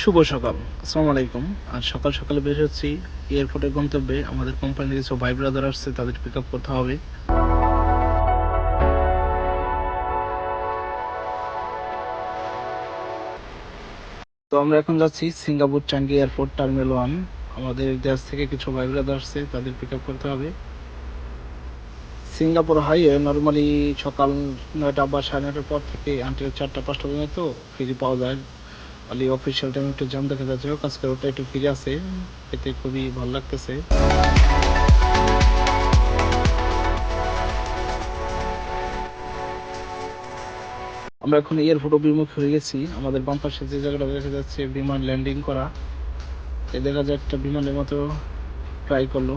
শুভ সকাল। আসসালামু আলাইকুম। আজ সকাল সকালে বের হচ্ছি এয়ারপোর্টের গন্তব্যে। আমাদের কোম্পানির কিছু ভাই ব্রাদার আসছে, তাদের পিক আপ করতে হবে। তো আমরা এখন যাচ্ছি Singapore Changi airport, terminal one. আমাদের দেশ থেকে কিছু ভাই ব্রাদার আসছে, তাদের পিক আপ করতে হবে। সিঙ্গাপুর হাইওয়ে নর্মালি সকাল নয়টা বা সাড়ে নয়টার পর থেকে আনটিল চারটা, পাঁচটা পর্যন্ত ফ্রি পাওয়া যায়। অলি অফিসিয়াল টাইম একটু জাম দেখা যাচ্ছে। আজকে ওটা একটু ফ্রি আছে এতে খুবই ভালো লাগতেছে। আমরা এখন এয়ারপোর্ট অভিমুখ হয়ে গেছি। আমাদের বাম পাশে যে জায়গাটা দেখা যাচ্ছে, বিমান ল্যান্ডিং করা। এ দেখা যায় একটা বিমানের মতো ট্রাই করল।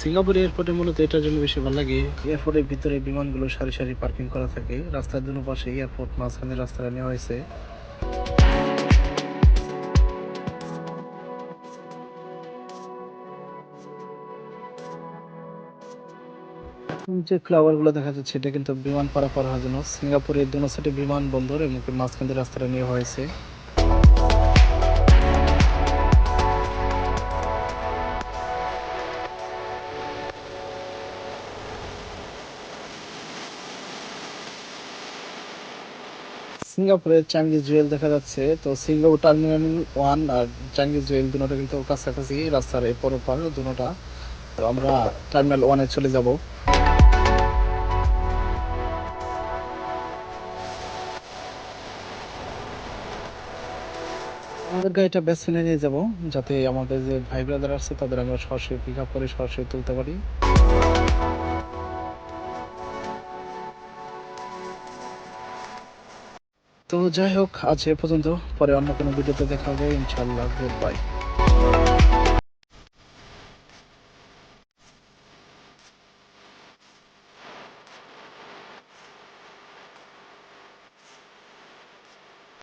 সিঙ্গাপুর এয়ারপোর্টে মূলত এটার জন্য বেশি ভালো লাগে। এয়ারপোর্টের ভিতরে বিমানগুলো সারি সারি পার্কিং করা থাকে। রাস্তার দুনো পাশে এয়ারপোর্ট মাঝখানে রাস্তাটা নেওয়া হয়েছে। যে ফ্লাওয়ারগুলো দেখা যাচ্ছে, এটা কিন্তু বিমান পারাপার হওয়ার জন্য। সিঙ্গাপুরের দুনো সাইডে বিমানবন্দর এবং মাঝখান দিয়ে রাস্তাটা নেওয়া হয়েছে। সিঙ্গাপুরের চাঙ্গি জুয়েল দেখা যাচ্ছে। তো সিঙ্গাপুর টার্মিনাল ওয়ান আর চাঙ্গি জুয়েল দুটোটা কিন্তু কাছাকাছি রাস্তার এপর ওপার দুটোটা। তো আমরা টার্মিনাল ওয়ানে চলে যাব। আমাদের গাড়িটা বেসনে নিয়ে যাব, যাতে আমাদের যে ভাই ব্রাদার আছে, তাদের আমরা সরাসরি পিক আপ করে সরাসরি তুলতে পারি। তো যাই হোক, আজ এ পর্যন্ত। পরে অন্য কোনো ভিডিওতে দেখা হবে ইনশাল্লাহ গুড বাই